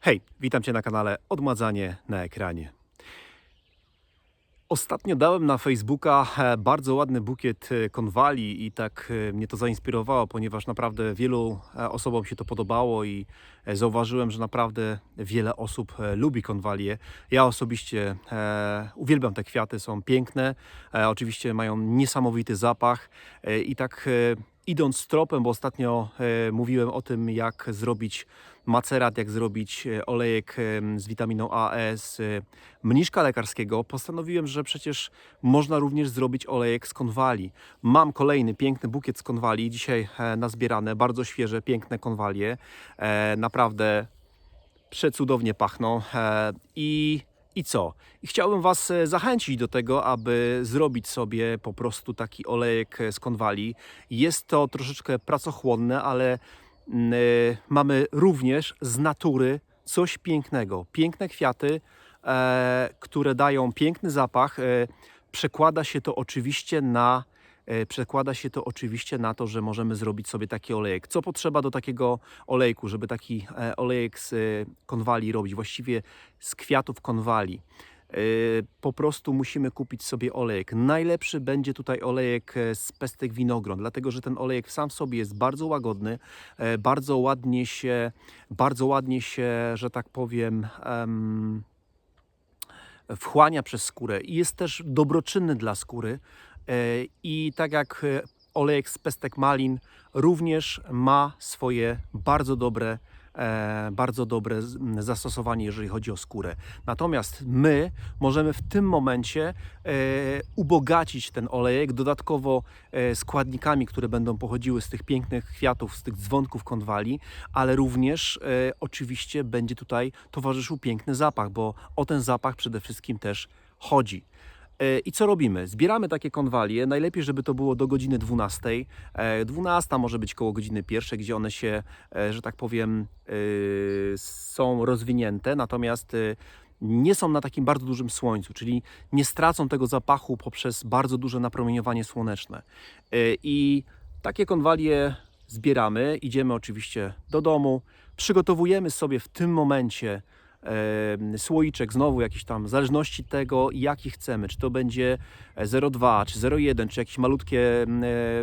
Hej, witam Cię na kanale Odmadzanie na ekranie. Ostatnio dałem na Facebooka e, bardzo ładny bukiet e, konwali i tak e, mnie to zainspirowało, ponieważ naprawdę wielu osobom się to podobało i zauważyłem, że naprawdę wiele osób lubi konwalie. Ja osobiście uwielbiam te kwiaty, są piękne, oczywiście mają niesamowity zapach i tak idąc tropem, bo ostatnio e, mówiłem o tym, jak zrobić macerat, jak zrobić e, olejek em, z witaminą A, E z e, mniszka lekarskiego, postanowiłem, że przecież można również zrobić olejek z konwali. Mam kolejny piękny bukiet z konwali, dzisiaj e, nazbierane, bardzo świeże, piękne konwalie. E, naprawdę przecudownie pachną e, i i co? I chciałbym Was e, zachęcić do tego, aby zrobić sobie po prostu taki olejek e, z konwali. Jest to troszeczkę pracochłonne, ale mm, e, mamy również z natury coś pięknego. Piękne kwiaty, które dają piękny zapach. Przekłada się to oczywiście na przekłada się to oczywiście na to, że możemy zrobić sobie taki olejek. Co potrzeba do takiego olejku, żeby taki e, olejek z e, konwali robić, właściwie z kwiatów konwali? E, Po prostu musimy kupić sobie olejek. Najlepszy będzie tutaj olejek e, z pestek winogron, dlatego że ten olejek sam w sobie jest bardzo łagodny, e, bardzo ładnie się, bardzo ładnie się, że tak powiem, em, wchłania przez skórę i jest też dobroczynny dla skóry. E, I tak jak e, olejek z pestek malin również ma swoje bardzo dobre, e, bardzo dobre zastosowanie, jeżeli chodzi o skórę. Natomiast my możemy w tym momencie ubogacić ten olejek dodatkowo składnikami, które będą pochodziły z tych pięknych kwiatów, z tych dzwonków konwali, ale również oczywiście będzie tutaj towarzyszył piękny zapach, bo o ten zapach przede wszystkim też chodzi. E, I co robimy? Zbieramy takie konwalie. Najlepiej, żeby to było do godziny 12. E, 12 może być koło godziny pierwszej, gdzie one się, e, że tak powiem, e, są rozwinięte, natomiast e, nie są na takim bardzo dużym słońcu, czyli nie stracą tego zapachu poprzez bardzo duże napromieniowanie słoneczne. E, I takie konwalie zbieramy, idziemy oczywiście do domu, przygotowujemy sobie w tym momencie e, słoiczek, znowu jakiś tam, w zależności tego, jaki chcemy, czy to będzie e, 0,2, czy 0,1, czy jakieś malutkie, e,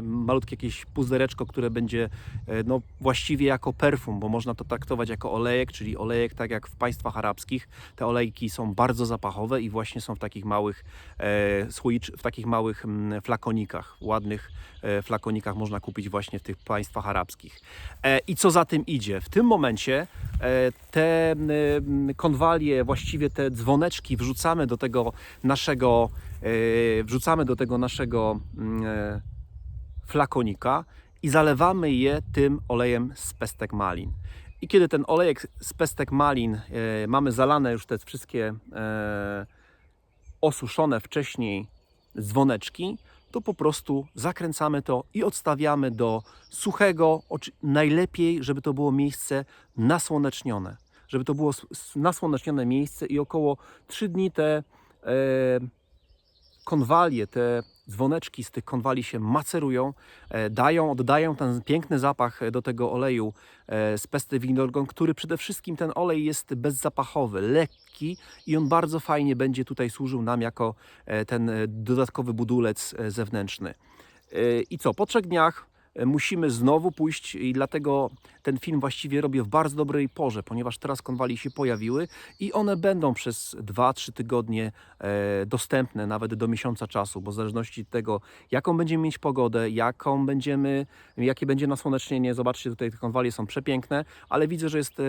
malutkie jakieś puzdereczko, które będzie e, no, właściwie jako perfum, bo można to traktować jako olejek, czyli olejek tak jak w państwach arabskich. Te olejki są bardzo zapachowe i właśnie są w takich małych e, słoicz, w takich małych flakonikach, ładnych e, flakonikach można kupić właśnie w tych państwach arabskich. E, I co za tym idzie? W tym momencie e, te konwalie, właściwie te dzwoneczki wrzucamy do tego naszego, e, wrzucamy do tego naszego mm, e, flakonika i zalewamy je tym olejem z pestek malin. I kiedy ten olejek z pestek malin e, mamy zalane już te wszystkie osuszone wcześniej dzwoneczki, to po prostu zakręcamy to i odstawiamy do suchego, najlepiej, żeby to było miejsce nasłonecznione. Żeby to było nasłonecznione miejsce i około 3 dni te e, konwalie, te dzwoneczki z tych konwali się macerują, e, dają, oddają ten piękny zapach do tego oleju e, z pesty winogron, który przede wszystkim ten olej jest bezzapachowy, lekki i on bardzo fajnie będzie tutaj służył nam jako e, ten e, dodatkowy budulec e, zewnętrzny. E, I co, po trzech dniach musimy znowu pójść i dlatego ten film właściwie robię w bardzo dobrej porze, ponieważ teraz konwali się pojawiły i one będą przez 2-3 tygodnie e, dostępne nawet do miesiąca czasu, bo w zależności od tego, jaką będziemy mieć pogodę, jaką będziemy, jakie będzie nasłonecznienie, zobaczcie tutaj te konwalie są przepiękne, ale widzę, że jest e,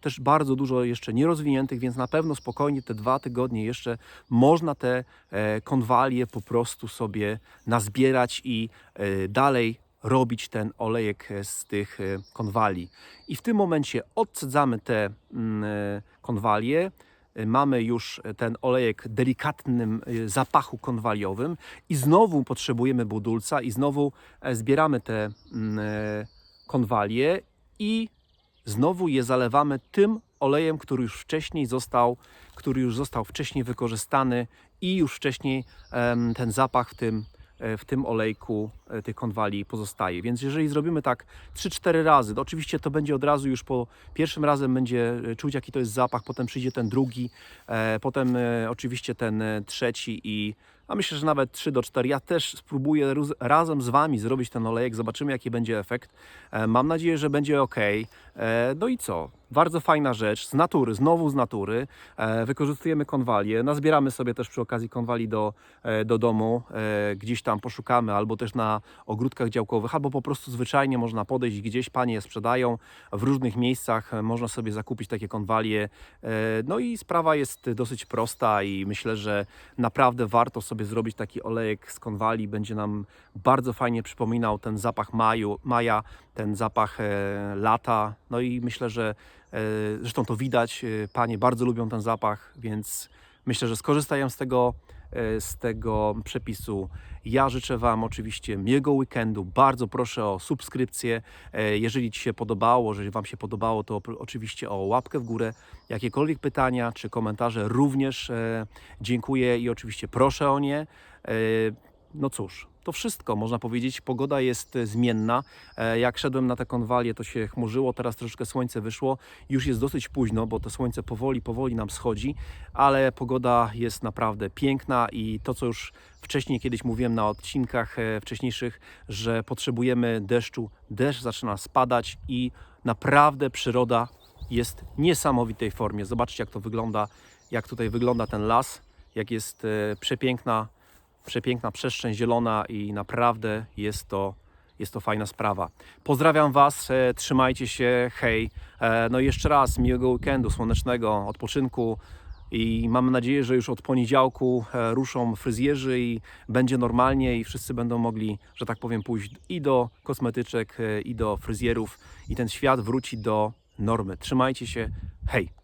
też bardzo dużo jeszcze nierozwiniętych, więc na pewno spokojnie te dwa tygodnie jeszcze można te e, konwalie po prostu sobie nazbierać i dalej robić ten olejek e, z tych e, konwali. I w tym momencie odcedzamy te mm, e, konwalie. Mamy już ten olejek delikatnym zapachu konwaliowym i znowu potrzebujemy budulca i znowu zbieramy te mm, konwalie i znowu je zalewamy tym olejem, który już wcześniej został, który już został wcześniej wykorzystany i już wcześniej ten zapach w tym, w tym olejku tych konwali pozostaje. Więc jeżeli zrobimy tak 3-4 razy, to oczywiście to będzie od razu już po pierwszym razem będzie e, czuć jaki to jest zapach, potem przyjdzie ten drugi, e, potem e, oczywiście ten e, trzeci i a myślę, że nawet 3 do 4. Ja też spróbuję razem z Wami zrobić ten olejek, zobaczymy jaki będzie efekt. E, Mam nadzieję, że będzie ok. E, No i co? Bardzo fajna rzecz, z natury, znowu z natury. E, Wykorzystujemy konwalię, nazbieramy sobie też przy okazji konwali do, e, do domu, e, gdzieś tam poszukamy, albo też na ogródkach działkowych, albo po prostu zwyczajnie można podejść gdzieś, panie sprzedają w różnych miejscach, e, można sobie zakupić takie konwalie. E, No i sprawa jest dosyć prosta i myślę, że naprawdę warto sobie zrobić taki olejek z konwali, będzie nam bardzo fajnie przypominał ten zapach maju, maja, ten zapach e, lata, no i myślę, że zresztą to widać, panie bardzo lubią ten zapach, więc myślę, że skorzystają z tego, z tego przepisu. Ja życzę Wam oczywiście miłego weekendu. Bardzo proszę o subskrypcję. E, Jeżeli Ci się podobało, jeżeli Wam się podobało, to oczywiście o łapkę w górę. Jakiekolwiek pytania czy komentarze również e, dziękuję i oczywiście proszę o nie. E, No cóż, to wszystko można powiedzieć. Pogoda jest e, zmienna. E, Jak szedłem na te konwalie, to się chmurzyło, teraz troszeczkę słońce wyszło. Już jest dosyć późno, bo to słońce powoli, powoli nam schodzi, ale pogoda jest naprawdę piękna i to, co już wcześniej kiedyś mówiłem na odcinkach e, wcześniejszych, że potrzebujemy deszczu. Deszcz zaczyna spadać i naprawdę przyroda jest niesamowitej formie. Zobaczcie, jak to wygląda, jak tutaj wygląda ten las, jak jest przepiękna, przepiękna przestrzeń zielona i naprawdę jest to, jest to fajna sprawa. Pozdrawiam Was, e, trzymajcie się, hej. E, No i jeszcze raz miłego weekendu, słonecznego, odpoczynku i mam nadzieję, że już od poniedziałku e, ruszą fryzjerzy i będzie normalnie i wszyscy będą mogli, że tak powiem, pójść i do kosmetyczek, i do fryzjerów i ten świat wróci do normy. Trzymajcie się, hej!